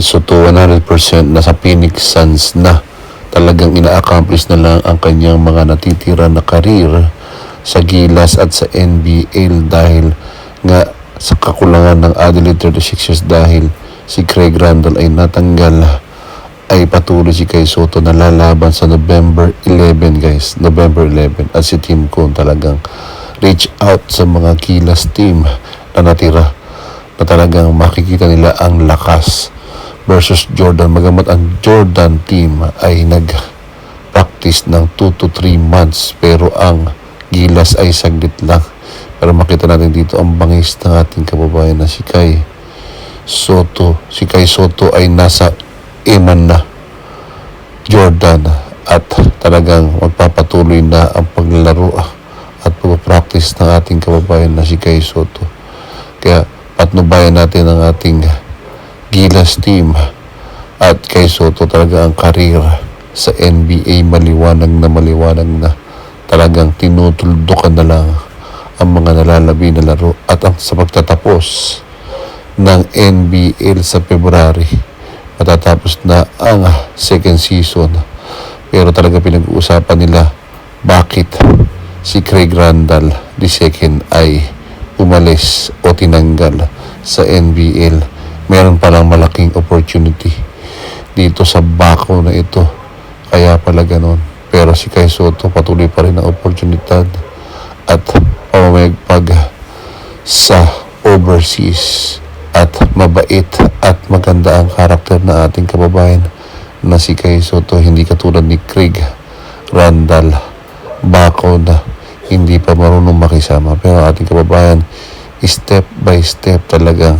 So to 100% nasa Phoenix Suns na. Talagang ina-accomplish na lang ang kanyang mga natitira na karir sa Gilas at sa NBL dahil nga sa kakulangan ng Adelaide 36ers dahil si Craig Randall ay natanggal ay patuloy si Kay Soto na lalaban sa November 11 guys. November 11 at si Team Cone talagang reach out sa mga Gilas team na natira na talagang makikita nila ang lakas versus Jordan. Magamat ang Jordan team ay nag-practice ng 2 to 3 months pero ang Gilas ay saglit lang. Pero makita natin dito ang bangis ng ating kababayan na si Kai Soto. Si Kai Soto ay nasa iman na Jordan at talagang magpapatuloy na ang paglalaro at pag-practice ng ating kababayan na si Kai Soto. Kaya patnubayan natin ang ating Gilas team. At kay Soto talaga ang karir sa NBA maliwanag na maliwanag na talagang tinutuldukan na lang ang mga nalalabi na laro at ang sa pagtatapos ng NBL sa February matatapos na ang second season. Pero talaga pinag-uusapan nila bakit si Craig Randall the second ay umalis o tinanggal sa NBL meron palang malaking opportunity dito sa bako na ito. Kaya pala ganon. Pero si Kai Soto patuloy pa rin ang oportunidad at pamamayagpag sa overseas at mabait at maganda ang karakter na ating kababayan na si Kai Soto. Hindi katulad ni Craig Randall Bako na hindi pa marunong makisama pero ating kababayan step by step talagang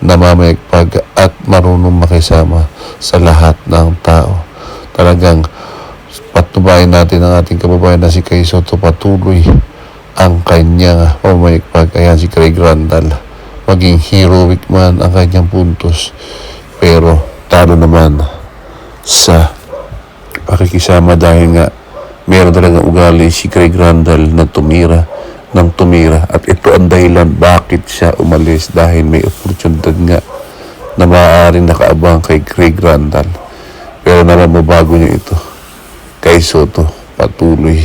namamayagpag at marunong makisama sa lahat ng tao. Talagang patubayan natin ang ating kababayan na si Kay Soto patuloy ang kanyang pamamayagpag. Ayan si Craig Randall. Maging heroic man ang kanyang puntos. Pero talo naman sa pakikisama dahil nga meron talagang ugali si Craig Randall na tumira ng tumira at ito ang dahilan bakit siya umalis dahil may oportunidad nga na maaaring nakaabang kay Craig Randall. Pero naman mabago niya ito. Kay Soto patuloy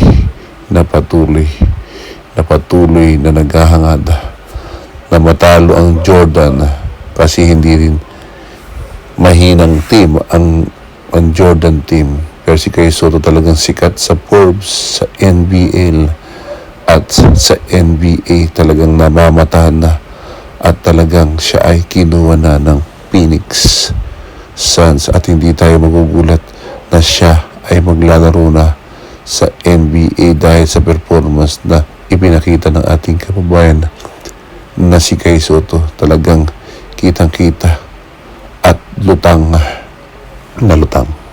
na patuloy na patuloy na naghahangad na matalo ang Jordan kasi hindi rin mahinang team ang ang Jordan team pero si Kay Soto talagang sikat sa Forbes sa NBL at sa NBA talagang namamatahan na. At talagang siya ay kinuha na ng Phoenix Suns. At hindi tayo magugulat na siya ay maglalaro na sa NBA dahil sa performance na ipinakita ng ating kababayan na si Kay Soto. Talagang kitang kita at lutang na lutang.